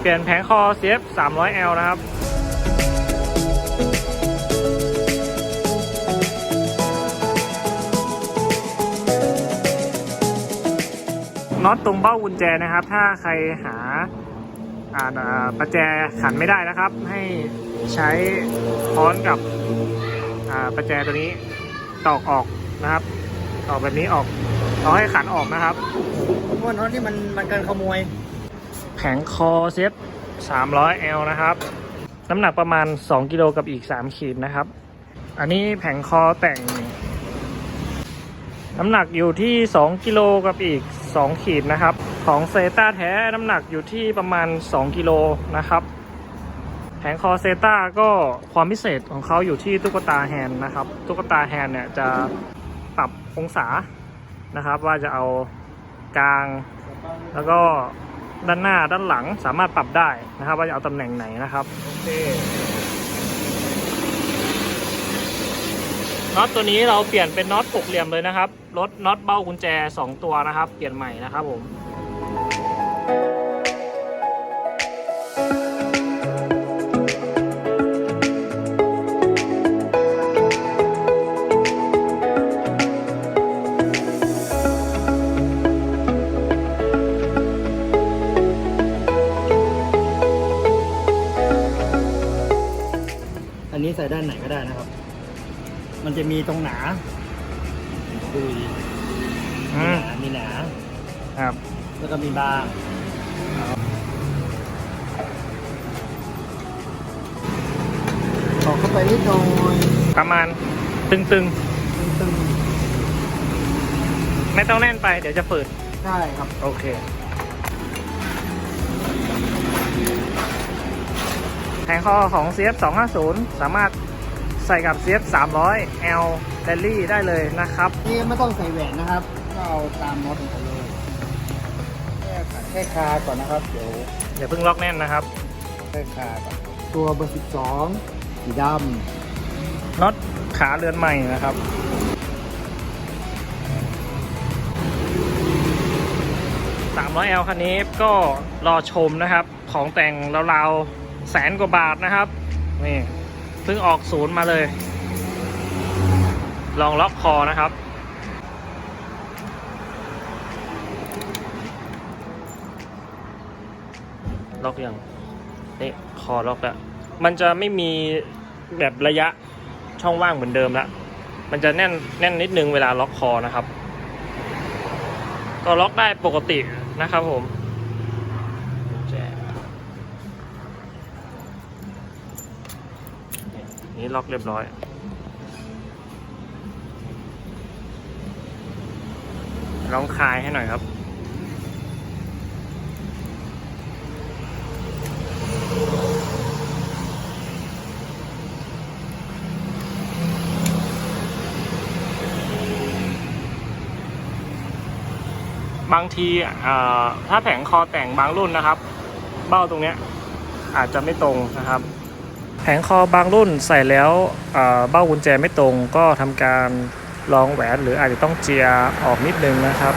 เปลี่ยนแผงคอ CF 300L นะครับน็อตตรงเบ้ากุญแจนะครับ ถ้าใครหาประแจขันไม่ได้นะครับ ให้ใช้ค้อนกับประแจตัวนี้ตอกออกนะครับตอกแบบนี้ออกเอาให้ขันออกนะครับเพราะว่าน็อตนี่มันมันเกินขโมย แผงคอเซฟ 300L นะครับ น้ำหนักประมาณ 2 กิโลกับอีก 3 ขีดนะครับ อันนี้แผงคอแต่ง น้ำหนักอยู่ที่ 2 กิโลกับอีก 2 ขีดนะครับ ของเซต้าแท้น้ำหนักอยู่ที่ประมาณ 2 กิโลนะครับ แผงคอเซต้าก็ความพิเศษของเขาอยู่ที่ตุ๊กตาแฮนด์นะครับ ตุ๊กตาแฮนด์เนี่ยจะปรับองศานะครับว่าจะเอากลางแล้วก็ ด้านหน้าด้านหลังสามารถปรับได้นะครับ ว่าจะเอาตำแหน่งไหนนะครับน็อตตัวนี้เราเปลี่ยนเป็นน็อตหกเหลี่ยมเลยนะครับลดน็อตเบ้ากุญแจ 2 ตัวนะครับ เปลี่ยนใหม่นะครับผม นนี้ใส่ด้านไหนก็ได้นะครับ มันจะมีตรงหนาดูดีอืมีมหนามีหนา ครับ แล้วก็มีบางตอกเข้าไปนิดหน่อยประมาณตึงตึงๆไม่ต้องแน่นไปเดี๋ยวจะฝืดๆใช่ครับ โอเค แผงคอของ CF 250 สามารถใส่กับ CF 300 L Rally ได้เลยนะครับนี่ไม่ต้องใส่แหวนนะครับ ก็เอาตามน็อตของเขาเลยแค่ขัดแค่คาก่อนนะครับ เดี๋ยวอย่าเพิ่งล็อกแน่นนะครับแค่คาก่อนตัวเบอร์สิบสองสีดน็อตขาเรือนใหม่นะครับ 300L คันนี้ก็รอชมนะครับ ของแต่งราวๆ แสนกว่าบาทนะครับนี่เพิ่งออกศูนย์มาเลย ลองล็อกคอนะครับ ล็อกยังนี่คอล็อกแล้วมันจะไม่มีแบบระยะช่องว่างเหมือนเดิมละมันจะแน่นแน่นนิดนึงเวลาล็อกคอนะครับ ก็ล็อกได้ปกตินะครับผมแจ นี่ล็อกเรียบร้อย ลองคลายให้หน่อยครับ บางทีถ้าแผงคอแต่งบางรุ่นนะครับ เบ้าตรงเนี้ยอาจจะไม่ตรงนะครับ แผงคอบางรุ่นใส่แล้วเบ้ากุญแจไม่ตรงก็ทำการลองแหวนหรืออาจจะต้องเจียออกนิดนึงนะครับ